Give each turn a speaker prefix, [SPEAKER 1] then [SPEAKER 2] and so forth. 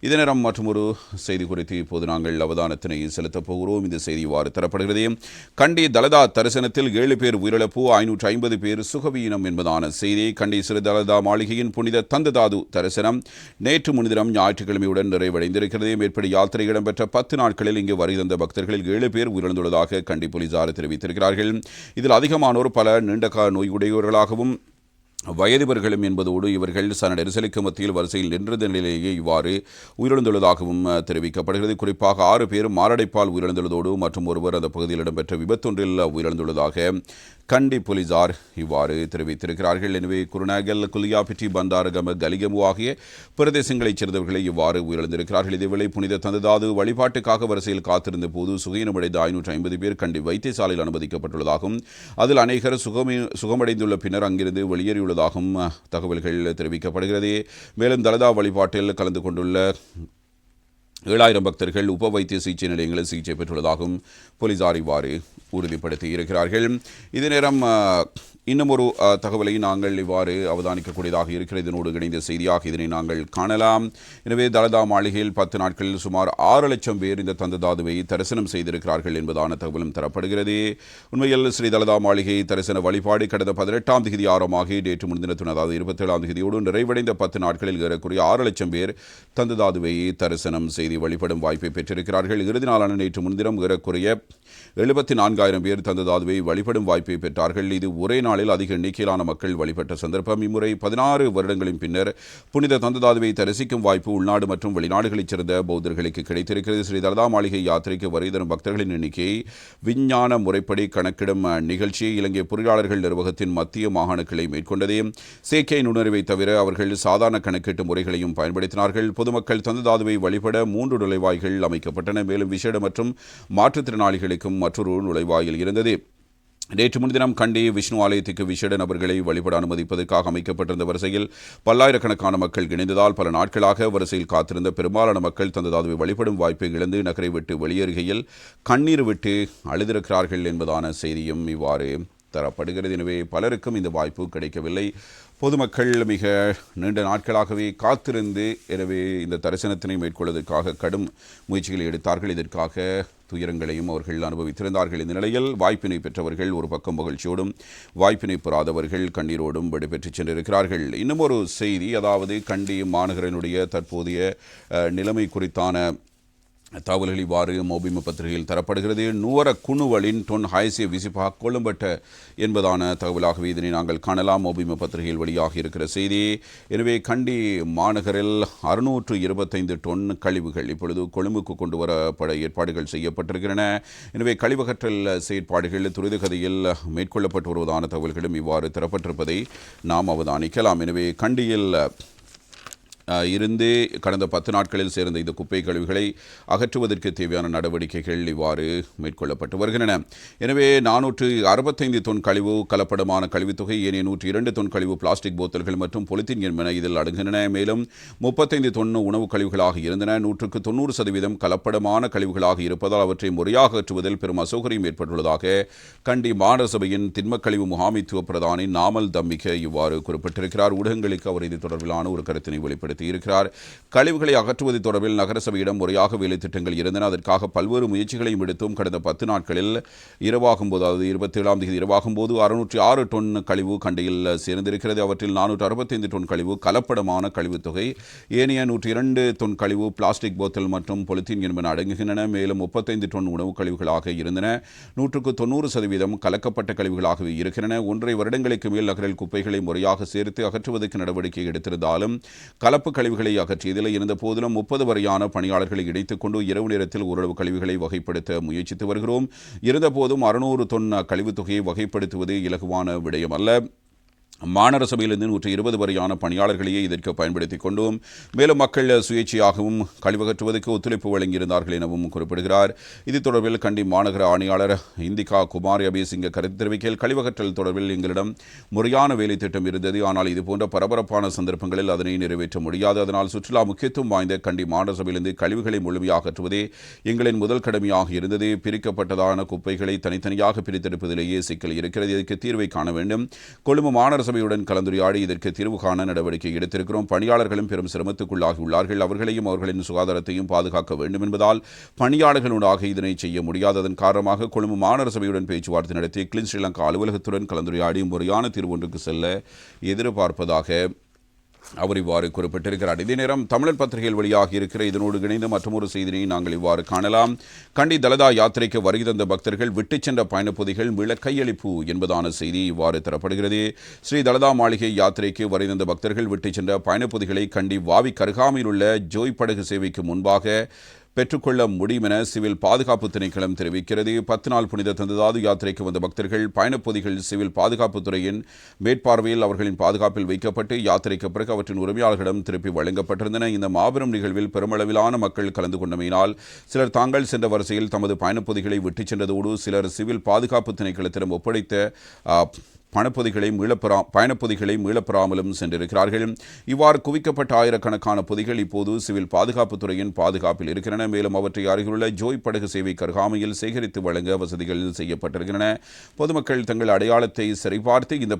[SPEAKER 1] இதே நேரம் ஒரு செய்தி குறித்து இப்போது நாங்கள் அவதானத்தினை செலுத்தப் போகிறோம். இந்த செய்தி இவ்வாறு தரப்படுகிறது. கண்டி தலதா தரிசனத்தில் ஏழு பேர் உயிரிழப்பு ஐநூற்று ஐம்பது பேர் சுகவீனம் என்பதான செய்தி. கண்டி சிறு தலதா மாளிகையின் புனித தந்ததாது தரிசனம் நேற்று முன்தினம் ஞாயிற்றுக்கிழமையுடன் நிறைவடைந்திருக்கிறது. மேற்படி யாத்திரை இடம்பெற்ற பத்து நாட்களில் இங்கு வருகை தந்த பக்தர்களில் ஏழு பேர் உயிரிழந்துள்ளதாக கண்டி போலீசார் தெரிவித்திருக்கிறார்கள். இதில் அதிகமானோர் பல நீண்டகால நோயுடையவர்களாகவும் வயதிவர்களும் என்பதோடு இவர்கள் சன நெரிசலுக்கு மத்தியில் வரிசையில் நின்றிருந்த நிலையிலேயே இவ்வாறு உயிரிழந்துள்ளதாகவும் தெரிவிக்கப்படுகிறது. குறிப்பாக ஆறு பேர் மாரடைப்பால் உயிரிழந்துள்ளதோடு மற்றும் ஒருவர் அந்த பகுதியில் இடம்பெற்ற விபத்தொன்றில் உயிரிழந்துள்ளதாக கண்டி போலீசார் இவ்வாறு தெரிவித்திருக்கிறார்கள். எனவே குருநாகல் குலியாபிட்டி பந்தாரகம கலிகமு ஆகிய பிரதேசங்களைச் சேர்ந்தவர்களை இவ்வாறு உயிரிழந்திருக்கிறார்கள். இதேவேளை புனித தந்ததாது வழிபாட்டுக்காக வரிசையில் காத்திருந்த போது சுகீனமடைந்த ஐநூற்று ஐம்பது பேர் கண்டி வைத்தியசாலையில் அனுமதிக்கப்பட்டுள்ளதாகவும் அதில் அநேகர் சுகமே சுகமடைந்துள்ள பின்னர் அங்கிருந்து வெளியேறியுள்ளதாகவும் தகவல்கள் தெரிவிக்கப்படுகிறது. மேலும் தலதா வழிபாட்டில் கலந்து கொண்டுள்ள ஏழாயிரம் பக்தர்கள் உப வைத்திய சிகிச்சை நிலையங்களில் சிகிச்சை பெற்றுள்ளதாகவும் போலீசார் இவ்வாறு உறுதிப்படுத்தி இருக்கிறார்கள் இதே நேரம் இன்னும் ஒரு தகவலை நாங்கள் இவ்வாறு அவதானிக்கக்கூடியதாக இருக்கிறது இதனோடு இணைந்த செய்தியாக இதனை நாங்கள் காணலாம். எனவே தலதா மாளிகையில் பத்து நாட்களில் சுமார் ஆறு லட்சம் பேர் இந்த தந்ததாதுவை தரிசனம் செய்திருக்கிறார்கள் என்பதான தகவலும் தரப்படுகிறது. உண்மையில் ஸ்ரீ தலதா மாளிகை தரிசன வழிபாடு கடந்த பதினெட்டாம் தேதி ஆரம்பமாகி நேற்று முன்தினத்துடன் அதாவது இருபத்தேழாம் தேதியோடு நிறைவடைந்த பத்து நாட்களில் ஏறக்குறைய ஆறு லட்சம் பேர் தந்ததாதுவை தரிசனம் செய்து வழிபடும் வாய்ப்பை பெற்றிருக்கிறார்கள். இறுதி நாளான நேற்று முன்தினம் ஏறக்குறைய எழுபத்தி நான்காயிரம் பேர் தந்ததாதுவை வழிபடும் வாய்ப்பை பெற்றார்கள். இது ஒரே நாளில் அதிக எண்ணிக்கையிலான மக்கள் வழிபட்ட சந்தர்ப்பம். இம்முறை பதினாறு வருடங்களின் பின்னர் புனித தந்ததாதுவை தரிசிக்கும் வாய்ப்பு உள்நாடு மற்றும் வெளிநாடுகளைச் சேர்ந்த பௌத்தர்களுக்கு கிடைத்திருக்கிறது. ஸ்ரீ தலதா மாளிகை யாத்திரைக்கு வருகை தரும் பக்தர்களின் எண்ணிக்கையை விஞ்ஞான முறைப்படி கணக்கிடும் நிகழ்ச்சியை இலங்கை பொறியாளர்கள் நிர்வாகத்தின் மத்திய மாகாண கிளை மேற்கொண்டது செயற்கை நுண்ணறிவை தவிர அவர்கள் சாதாரண கணக்கீட்டு முறைகளையும் பயன்படுத்தினார்கள். பொதுமக்கள் தந்ததாதுவை வழிபட மூன்று நுழைவாய்கள் அமைக்கப்பட்டன. மேலும் விசேட மற்றும் மாற்றுத்திறனாளிகளுக்கும் மற்றொரு நுழைவாயில் இருந்தது. நேற்று முன்தினம் கண்டி விஷ்ணு ஆலயத்துக்கு விசேட நபர்களை வழிபட அனுமதிப்பதற்காக அமைக்கப்பட்டிருந்த வரிசையில் பல்லாயிரக்கணக்கான மக்கள் இணைந்ததால் பல நாட்களாக வரிசையில் காத்திருந்த பெரும்பாலான மக்கள் தந்ததாதுவை வழிபடும் வாய்ப்பை இழந்து நகரை விட்டு வெளியேறுகையில் கண்ணீர் விட்டு அழுதிருக்கிறார்கள் என்பதான செய்தியும் இவ்வாறு தரப்படுகிறது எனவே பலருக்கும் இந்த வாய்ப்பு கிடைக்கவில்லை. பொதுமக்கள் மிக நீண்ட நாட்களாகவே காத்திருந்து எனவே இந்த தரிசனத்தினை மேற்கொள்வதற்காக கடும் முயற்சிகளை எடுத்தார்கள். இதற்காக துயரங்களையும் அவர்கள் அனுபவித்திருந்தார்கள். இந்த நிலையில் வாய்ப்பினை பெற்றவர்கள் ஒரு பக்கம் மகிழ்ச்சியோடும் வாய்ப்பினை பெறாதவர்கள் கண்ணீரோடும் விடைபெற்றுச் சென்றிருக்கிறார்கள். இன்னும் ஒரு செய்தி அதாவது கண்டி மாநகரனுடைய தற்போதைய நிலைமை குறித்தான தகவல்கள் இவ்வாறு மௌபிம பத்திரிகையில் தரப்படுகிறது. நுவர குணுவலின் டொன் ஹாய்சிய விசிபா கொள்ளும்பட்ட என்பதான தகவலாகவே இதனை நாங்கள் காணலாம். மௌபிம பத்திரிகையில் வெளியாக இருக்கிற செய்தி எனவே கண்டி மாநகரில் அறுநூற்று இருபத்தைந்து டொன் கழிவுகள் இப்பொழுது கொழும்புக்கு கொண்டு வரப்பட ஏற்பாடுகள் செய்யப்பட்டிருக்கின்றன. எனவே கழிவகற்றல் செயற்பாடுகள் துரிதகதியில் மேற்கொள்ளப்பட்டு வருவதான தகவல்களும் இவ்வாறு தரப்பட்டிருப்பதை நாம் அவதானிக்கலாம். எனவே கண்டியில் இருந்தே கடந்த பத்து நாட்களில் சேர்ந்த இந்த குப்பை கழிவுகளை அகற்றுவதற்கு தேவையான நடவடிக்கைகள் இவ்வாறு மேற்கொள்ளப்பட்டு வருகின்றன. எனவே நானூற்று அறுபத்தைந்து தொன் கழிவு கலப்படமான கழிவுத்தொகை ஏனைய நூற்றி இரண்டு தொன் கழிவு பிளாஸ்டிக் போத்தல்கள் மற்றும் பொலித்தீன் என்பன இதில் அடங்குகின்றன. மேலும் முப்பத்தைந்து தொன்னு உணவு கழிவுகளாக இருந்தன. நூற்றுக்கு தொண்ணூறு சதவீதம் கலப்படமான கழிவுகளாக இருப்பதால் அவற்றை முறையாக அகற்றுவதில் பெரும் அசௌகரியம் ஏற்பட்டுள்ளதாக கண்டி மாநகர திண்மக்கழிவு திண்மக் கழிவு முகாமைத்துவ பிரதானி நாமல் தம்மிக இவ்வாறு குறிப்பிட்டிருக்கிறார். ஊடகங்களுக்கு அவர் இது தொடர்பிலான ஒரு கருத்தினை வெளிப்படுத்தி இருக்கிறார் கழிவுகளை அகற்றுவது தொடர்பில் நகரசபையிடம் முறையாக வேலை திட்டங்கள் இருந்தன. அதற்காக பல்வேறு முயற்சிகளையும் எடுத்தும் கடந்த பத்து நாட்களில் இரவாகும் போது அதாவது இருபத்தி ஏழாம் தேதி இரவாகும் போது அறுநூற்றி ஆறு டன் கழிவு கண்டையில் சேர்ந்திருக்கிறது. அவற்றில் நானூற்று அறுபத்தைந்து டன் கழிவு கலப்படமான கழிவு தொகை ஏனைய நூற்றி இரண்டு டன் கழிவு பிளாஸ்டிக் போத்தல் மற்றும் பொலித்தீன் என்பன அடங்குகின்றன. மேலும் முப்பத்தைந்து டன் உணவு கழிவுகளாக இருந்தன. நூற்றுக்கு தொண்ணூறு சதவீதம் கலக்கப்பட்ட கழிவுகளாகவே இருக்கின்றன. ஒன்றை வருடங்களுக்கு மேல் நகரில் குப்பைகளை முறையாக சேர்த்து அகற்றுவதற்கு நடவடிக்கை எடுத்திருந்தாலும் கலப்பு கழிவுகளை அகற்றியதில் இருந்த போதிலும் முப்பது வரையான பணியாளர்களை இணைத்துக் கொண்டு இரவு நேரத்தில் ஓரளவு கழிவுகளை வகைப்படுத்த முயற்சித்து வருகிறோம். இருந்தபோதும் அறுநூறு தொன் கழிவுத் தொகையை வகைப்படுத்துவது இலகுவான விடயம் அல்ல. மாநகர சபையிலிருந்து நூற்றி இருபது வரையான பணியாளர்களையே இதற்கு பயன்படுத்திக் கொண்டும். மேலும் மக்கள் சுயேட்சையாகவும் கழிவகற்றுவதற்கு ஒத்துழைப்பு வழங்கியிருந்தார்கள் எனவும் குறிப்பிடுகிறார். இது தொடர்பில் கண்டி மாநகர ஆணையாளர் இந்திகா குமார் அபிசிங்க கருத்து தெரிவிக்கையில் கழிவகற்றல் தொடர்பில் எங்களிடம் முறையான வேலை திட்டம் இருந்தது. ஆனால் இதுபோன்ற பரபரப்பான சந்தர்ப்பங்களில் அதனை நிறைவேற்ற முடியாது. அதனால் சுற்றுலா முக்கியத்துவம் வாய்ந்த கண்டி மாநகர சபையிலிருந்து கழிவுகளை முழுமையாக அகற்றுவதே எங்களின் முதல் கடமையாக இருந்தது. பிரிக்கப்பட்டதான குப்பைகளை தனித்தனியாக பிரித்தெடுப்பதிலேயே சிக்கல் இருக்கிறது. இதற்கு தீர்வை காண வேண்டும். கொழும்பு மாநகர மாநகரசபையுடன் கலந்துரையாடி இதற்கு தீர்வு காண நடவடிக்கை எடுத்திருக்கிறோம். பணியாளர்களும் பெரும் சிரமத்துக்குள்ளாகியுள்ளார்கள். அவர்களையும் அவர்களின் சுகாதாரத்தையும் பாதுகாக்க வேண்டும் என்பதால் பணியாளர்களுடாக இதனை செய்ய முடியாததன் காரணமாக கொழும்பு மாநகர சபையுடன் பேச்சுவார்த்தை நடத்தி கிளின் ஸ்ரீலங்கா அலுவலகத்துடன் கலந்துரையாடி முறையான தீர்வு ஒன்றுக்கு செல்ல எதிர்பார்ப்பதாக அவர் இவ்வாறு குறிப்பிட்டிருக்கிறார். இதே நேரம் தமிழர் பத்திரிகையில் வெளியாகி இருக்கிற இதனோடு இணைந்த மற்றொரு செய்தியை நாங்கள் இவ்வாறு காணலாம். கண்டி தலதா யாத்திரைக்கு வருகை தந்த பக்தர்கள் விட்டுச் சென்ற பயணப்பொதிகள் மீள கையளிப்பு என்பதான செய்தி இவ்வாறு தரப்படுகிறது. ஸ்ரீ தலதா மாளிகை யாத்திரைக்கு வருகை தந்த பக்தர்கள் விட்டுச் சென்ற பயணப்பொதிகளை கண்டி வாவி கருகாமையில் உள்ள ஜோய் படகு சேவைக்கு முன்பாக பெற்றுக்கொள்ள முடியும் என சிவில் பாதுகாப்பு திணைக்களம் தெரிவிக்கிறது. பத்து நாள் புனித தந்ததாது யாத்திரைக்கு வந்த பக்தர்கள் பயணப்பொதிகள் சிவில் பாதுகாப்புத் துறையின் மேற்பார்வையில் அவர்களின் பாதுகாப்பில் வைக்கப்பட்டு யாத்திரைக்கு பிறகு அவற்றின் உரிமையாளர்களிடம் திருப்பி வழங்கப்பட்டிருந்தன. இந்த மாபெரும் நிகழ்வில் பெருமளவிலான மக்கள் கலந்து கொண்டமையினால் சிலர் தாங்கள் சென்ற வரிசையில் தமது பயணப்பொதிகளை விட்டுச் சென்றதோடு சிலர் சிவில் பாதுகாப்பு திணைக்களத்திடம் ஒப்படைத்த பணப்பொதிகளை மீளப்பெறா பயணப்பொதிகளை மீளப்பெறாமலும் சென்றிருக்கிறார்கள். இவ்வாறு குவிக்கப்பட்ட ஆயிரக்கணக்கான பொதிகள் இப்போது சிவில் பாதுகாப்புத்துறையின் பாதுகாப்பில் இருக்கின்றன. மேலும் அவற்றை அருகிலுள்ள ஜோய் படகு சேவை கருகாமையில் சேகரித்து வழங்க வசதிகள் செய்யப்பட்டிருக்கின்றன. பொதுமக்கள் தங்கள் அடையாளத்தை சரிபார்த்து இந்த